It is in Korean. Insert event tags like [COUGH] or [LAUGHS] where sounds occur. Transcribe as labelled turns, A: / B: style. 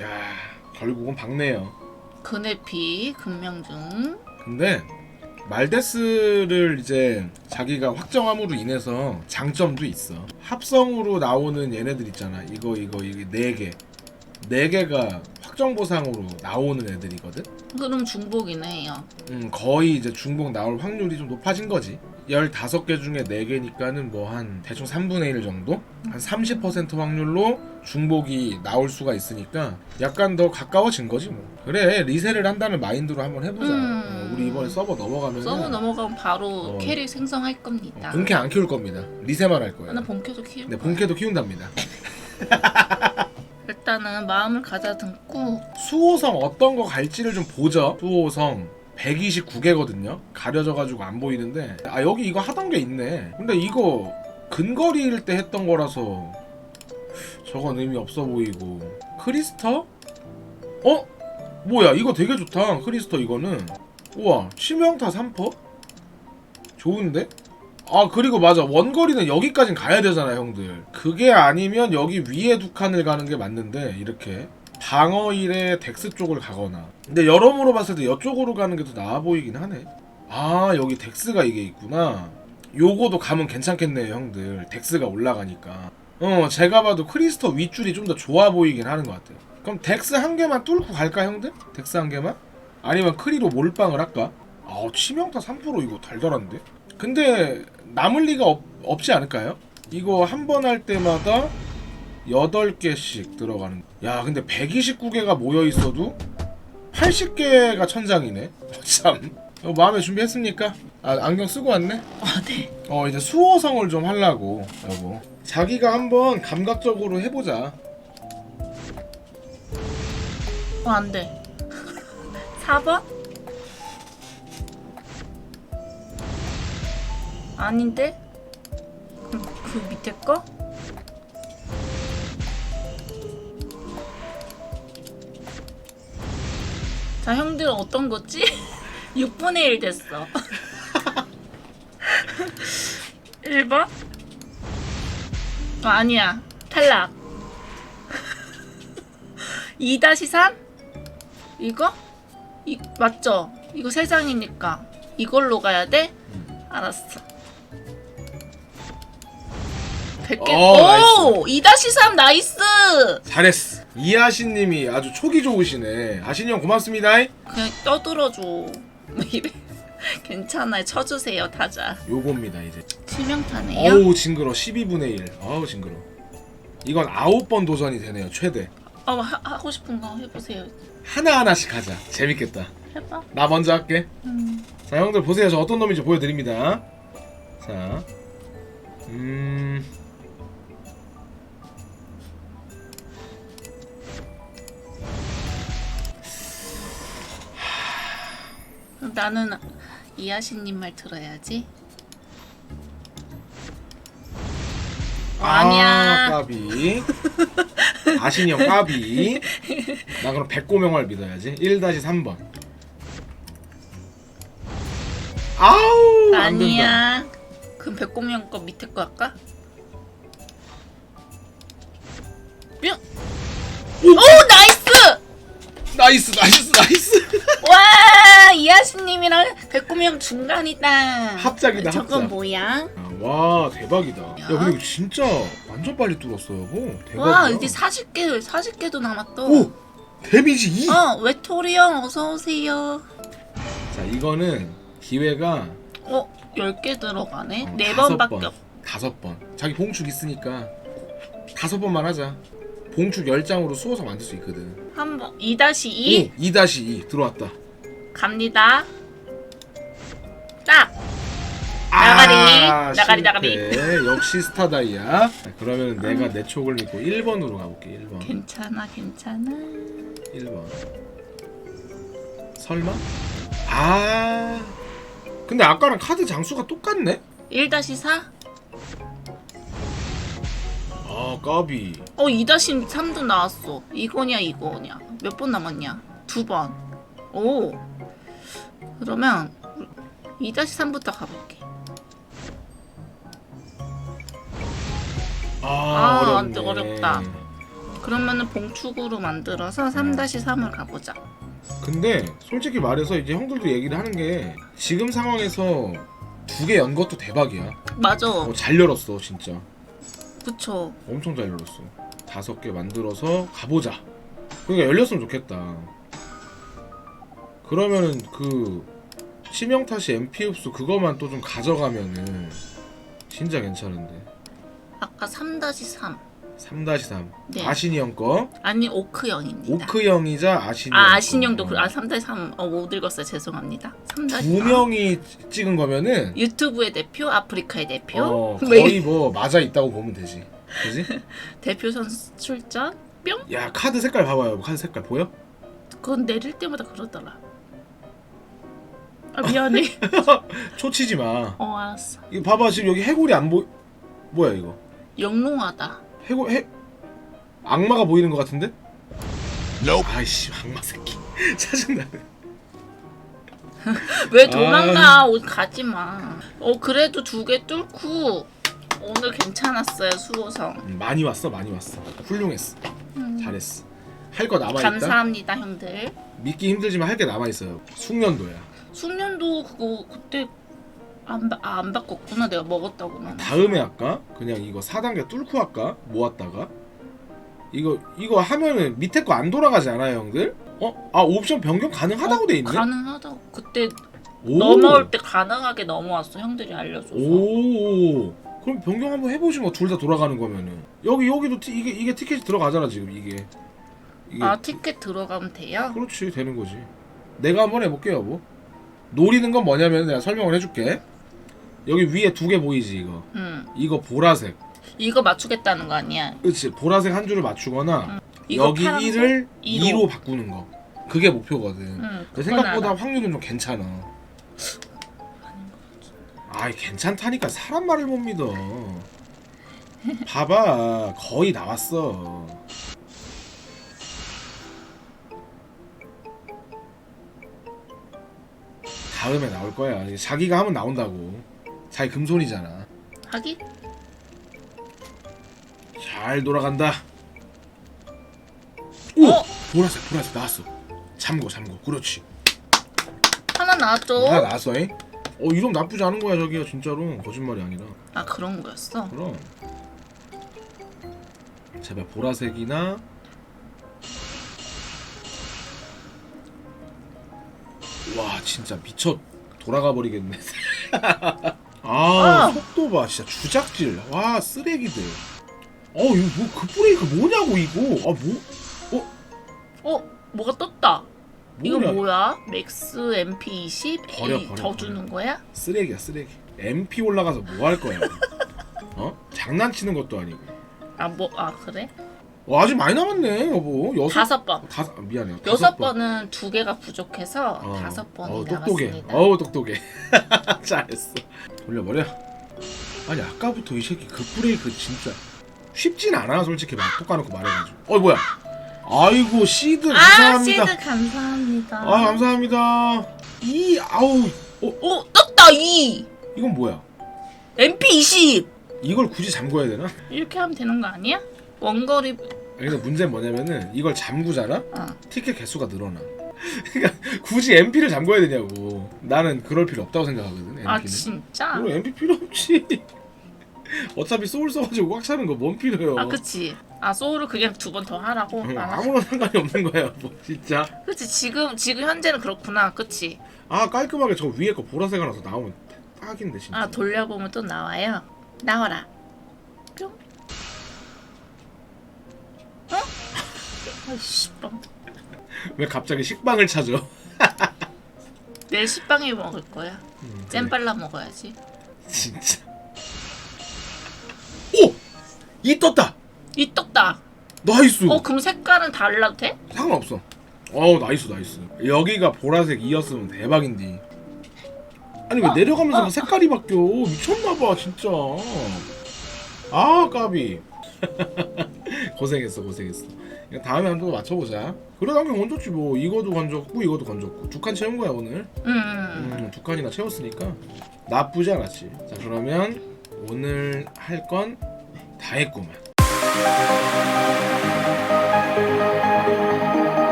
A: 야 결국은 박네요.
B: 그네피 금명중
A: 근데 말데스를 이제 자기가 확정함으로 인해서 장점도 있어. 합성으로 나오는 얘네들 있잖아. 이거 이거 이게 네 개. 네 개가 확정 보상으로 나오는 애들이거든.
B: 그럼 중복이네요.
A: 음, 거의 이제 중복 나올 확률이 좀 높아진 거지. 15개 중에 4개니까는 뭐 한 대충 3분의 1 정도? 한 30% 확률로 중복이 나올 수가 있으니까 약간 더 가까워진 거지 뭐. 그래, 리셀을 한다는 마인드로 한번 해보자.
B: 음.
A: 어, 우리 이번에 서버 넘어가면
B: 서버 넘어가면 바로
A: 어.
B: 캐릭 생성할 겁니다.
A: 본캐 안 키울 겁니다. 리세만 할 거예요.
B: 아, 나 본캐도 키울
A: 네,
B: 거야.
A: 본캐도 키운답니다. [LAUGHS]
B: 일단은 마음을 가다듬고
A: 수호성 어떤 거 갈지를 좀 보죠. 수호성 129개거든요. 가려져가지고 안 보이는데 아 여기 이거 하던 게 있네. 근데 이거 근거리일 때 했던 거라서 저건 의미 없어 보이고 크리스터? 어? 뭐야 이거 되게 좋다. 크리스터 이거는 우와 치명타 3퍼? 좋은데? 아 그리고 맞아 원거리는 여기까진 가야 되잖아 형들 그게 아니면 여기 위에 두 칸을 가는 게 맞는데 이렇게 방어일에 덱스 쪽을 가거나 근데 여러모로 봤을 때 이쪽으로 가는 게 더 나아 보이긴 하네 아 여기 덱스가 이게 있구나 요거도 가면 괜찮겠네요 형들 덱스가 올라가니까 어 제가 봐도 크리스터 윗줄이 좀 더 좋아 보이긴 하는 것 같아요 그럼 덱스 한 개만 뚫고 갈까 형들? 덱스 한 개만? 아니면 크리로 몰빵을 할까? 아 치명타 3% 이거 달달한데? 근데 남을 리가 없, 없지 않을까요? 이거 한 번 할 때마다 8개씩 들어가는 야 근데 129개가 모여 있어도 80개가 천장이네 [LAUGHS] 참 어, 마음에 준비했습니까? 아 안경 쓰고 왔네?
B: 아 네.
A: 어 이제 수호성을 좀 하려고 여보 자기가 한번 감각적으로 해보자
B: 어, 안 돼. [LAUGHS] 4번? 아닌데? 그럼 그 밑에 거? 자, 형들 어떤 거지? [LAUGHS] 6분의 1 됐어. [LAUGHS] 1번? 어, 아니야. 탈락. [LAUGHS] 2-3? 이거? 이 맞죠? 이거 세 장이니까 이걸로 가야 돼? 알았어. 100개.
A: 어,
B: 오! 2-3 나이스!
A: 잘했어 이하신님이 아주 촉이 좋으시네 아신이 형 고맙습니다
B: 그냥 떠들어줘. 이래. [LAUGHS] 괜찮아요. 쳐주세요, 타자.
A: 요겁니다 이제
B: 치명타네요.
A: 어우 징그러 12분의 1 어우 징그러 이건 9번 도전이 되네요 최대
B: 어, 하, 하고 싶은 거 해보세요.
A: 하나 하나씩 하자 재밌겠다
B: 해봐.
A: 나 먼저 할게
B: 음.
A: 자 형들 보세요 저 어떤 놈인지 보여드립니다 자 음...
B: 나는 이하신님 말 들어야지. 어, 아니야.
A: 아, 까비 아신이 형 까비 나 그럼 백고명을 믿어야지 1-3번 아우 안 된다
B: 아니야. 그럼 백곰형 거 밑에 거 할까? 뿅! 오 나이스!
A: 나이스 나이스 [LAUGHS]
B: 와 이하신님이랑 백곰형 중간이다.
A: 합작이다,
B: 저건
A: 합작.
B: 뭐야?
A: 아, 와 대박이다 야
B: 야.
A: 근데 이거 진짜 완전 빨리 뚫었어 여보 대박이야
B: 와 이제 40개 40개도 남았어.
A: 오 데미지 2
B: 어 외톨이 형 어서 오세요.
A: 자 이거는 기회가
B: 어 10개 들어가네.
A: 어,
B: 네
A: 다섯
B: 번밖에
A: 번.
B: 없.
A: 다섯 번 자기 봉축 있으니까 다섯 번만 하자 봉축 10장으로 수호서 만들 수 있거든
B: 한번 2-2
A: 오 2-2 들어왔다
B: 갑니다. 딱. 나가리, 나가리, 나가리.
A: 아, 실패. 역시 스타다이아 자, 그러면 내가 내 촉을 믿고 1번으로 가볼게 1번
B: 괜찮아 괜찮아.
A: 1번 설마? 아 근데 아까랑 카드 장수가 똑같네?
B: 1-4?
A: 아 까비
B: 어 2-3도 나왔어. 이거냐 이거냐. 몇 번 남았냐? 두 번. 오. 그러면 2-3부터 가볼게.
A: 아,
B: 아,
A: 어렵네.
B: 안 어렵다. 그러면은 봉축으로 만들어서 3-3을 가보자.
A: 근데 솔직히 말해서 이제 형들도 얘기를 하는 게 지금 상황에서 두 개 연 것도 대박이야.
B: 맞아.
A: 어, 잘 열었어 진짜.
B: 그쵸.
A: 엄청 잘 열었어. 다섯 개 만들어서 가보자. 그러니까 열렸으면 좋겠다. 그러면은 그 치명타시 MP 흡수 그거만 또 좀 가져가면은 진짜 괜찮은데.
B: 아까 3-3.
A: 3-3
B: 네.
A: 아신이 형 거.
B: 아니 오크형입니다.
A: 오크 형이자 아신이
B: 형아
A: 거.
B: 아신형도 그, 아 3-3. 어, 못 읽었어요. 죄송합니다. 3-3.
A: 두 명이 찍은 거면은
B: 유튜브의 대표, 아프리카의 대표.
A: 어,
B: 뭐 이-
A: 거의 뭐 맞아 있다고 보면 되지. 그지? [LAUGHS]
B: 대표 선수 출전. 뿅.
A: 야 카드 색깔 봐봐요. 카드 색깔 보여?
B: 그건 내릴 때마다 그러더라. 아 미안해. [LAUGHS]
A: 초치지 마.
B: 어 알았어.
A: 이거 봐봐 지금 여기 해골이 안 보. 뭐야 이거?
B: 영롱하다.
A: 해골 해 악마가 보이는 것 같은데? 아이씨 악마 새끼 [LAUGHS] 짜증나네.
B: 왜 도망가? 옷 가지 마. 어 그래도 두 개 뚫고 오늘 괜찮았어요 수호성.
A: 음, 많이 왔어 많이 왔어. 훌륭했어.
B: 음,
A: 잘했어. 할 거 남아 있다.
B: 감사합니다 형들.
A: 믿기 힘들지만 할 게 남아 있어요. 숙련도야.
B: 숙련도 그거 그때 안, 바, 아, 안 바꿨구나 내가 먹었다구나.
A: 다음에 할까? 그냥 이거 4단계 뚫고 할까? 모았다가 이거 이거 하면은 밑에 거 안 돌아가지 않아요, 형들? 어? 아 옵션 변경 가능하다고 돼 있네.
B: 가능하다고 그때
A: 오.
B: 넘어올 때 가능하게 넘어왔어 형들이 알려줘서.
A: 오. 그럼 변경 한번 해보지 뭐 둘 다 돌아가는 거면은 여기 여기도 티, 이게 이게 티켓이 들어가잖아 지금 이게. 이게
B: 아 티켓 들어가면 돼요?
A: 그렇지 되는 거지. 내가 한번 해볼게요, 뭐. 노리는 건 뭐냐면 내가 설명을 해줄게. 여기 위에 두 개 보이지 이거.
B: 응.
A: 이거 보라색.
B: 이거 맞추겠다는 거 아니야?
A: 그렇지 보라색 한 줄을 맞추거나
B: 이거
A: 여기
B: 파란색?
A: 1을
B: 이로.
A: 2로 바꾸는 거 그게 목표거든
B: 응.
A: 근데
B: 그건
A: 생각보다
B: 알아.
A: 확률은 좀 괜찮아 아이 괜찮다니까 사람 말을 못 믿어 봐봐 거의 나왔어 다음에 나올 거야 자기가 하면 나온다고 자기 금손이잖아
B: 하기?
A: 잘 돌아간다. 오!
B: 어?
A: 보라색 보라색 나왔어. 잠궈 잠궈. 그렇지.
B: 하나 나왔죠?
A: 하나 나왔어 잉. 어 이름 나쁘지 않은 거야 저기요 진짜로 거짓말이 아니라.
B: 아 그런 거였어?
A: 그럼. 제발 보라색이나. 와 진짜 미쳐 돌아가 버리겠네. [LAUGHS] 아,
B: 아.
A: 속도 봐 진짜 주작질. 와 쓰레기들. 어 이거 뭐그 브레이크 뭐냐고 이거. 아 뭐?
B: 어? 뭐가 떴다. 이거
A: 뭐냐?
B: 뭐야? 맥스 MP20?
A: 버려,
B: 에이,
A: 버려,
B: 더
A: 버려.
B: 주는 거야?
A: 쓰레기야 쓰레기 MP 올라가서 뭐 할 거야 어? 장난치는 것도 아니고
B: 아 뭐 아 그래?
A: 와 아직 많이 남았네 여보 여섯
B: 다섯 번.
A: 다섯 아, 미안해요
B: 여섯
A: 다섯 번.
B: 번은 두 개가 부족해서
A: 어.
B: 다섯 번이
A: 어우, 똑똑해
B: 남았습니다.
A: 어우 똑똑해 [LAUGHS] 잘했어 돌려버려 아니 아까부터 이 새끼 그 브레이크 진짜 쉽진 않아 솔직히 막 톡까놓고 말해가지고 어 뭐야 아이고 시드
B: 아
A: 감사합니다
B: 시드 감사합니다.
A: 아 감사합니다 이 아우 어
B: 오 떴다 2
A: 이건 뭐야
B: MP20
A: 이걸 굳이 잠궈야 되나?
B: 이렇게 하면 되는 거 아니야? 원거리
A: 그래서 문제는 뭐냐면은 이걸 잠그잖아?
B: 어.
A: 티켓 개수가 늘어나. [LAUGHS] 그러니까 굳이 MP를 잠궈야 되냐고. 나는 그럴 필요 없다고 생각하거든. MP는.
B: 아 진짜?
A: 그럼 MP 필요 없지. [LAUGHS] 어차피 소울 써가지고 꽉 차는 거 뭔 필요해요.
B: 아 그치. 아 소울을 그냥 두 번 더 하라고.
A: 응,
B: 아,
A: 아무런 상관이 없는 거야. 뭐 진짜.
B: 그치 지금 지금 현재는 그렇구나. 그치.
A: 아 깔끔하게 저 위에 거 보라색 하나 서 나오면 딱인데 진짜.
B: 아 돌려보면 또 나와요. 나와라. 아이씨 빵.
A: 왜 갑자기 식빵을 찾아? [LAUGHS]
B: 내일 식빵에 먹을 거야.
A: 음,
B: 잼
A: 그래.
B: 발라 먹어야지.
A: 진짜. 오! 이 떴다.
B: 이 떡다.
A: 나이스.
B: 어 그럼 색깔은 달라도 돼?
A: 상관없어. 어우 나이스 나이스. 여기가 보라색이었으면 대박인데. 아니 왜
B: 어,
A: 내려가면서
B: 어.
A: 색깔이 바뀌어? 미쳤나봐 진짜. 아 까비. [LAUGHS] 고생했어 고생했어. 다음에 한번더 맞춰보자. 그래 당연 건졌지 뭐. 이거도 건졌고 이거도 건졌고 두 칸 채운 거야 오늘.
B: 응. 응.
A: 음, 두 칸이나 채웠으니까 나쁘지 않았지. 자 그러면 오늘 할 건 다 했구만.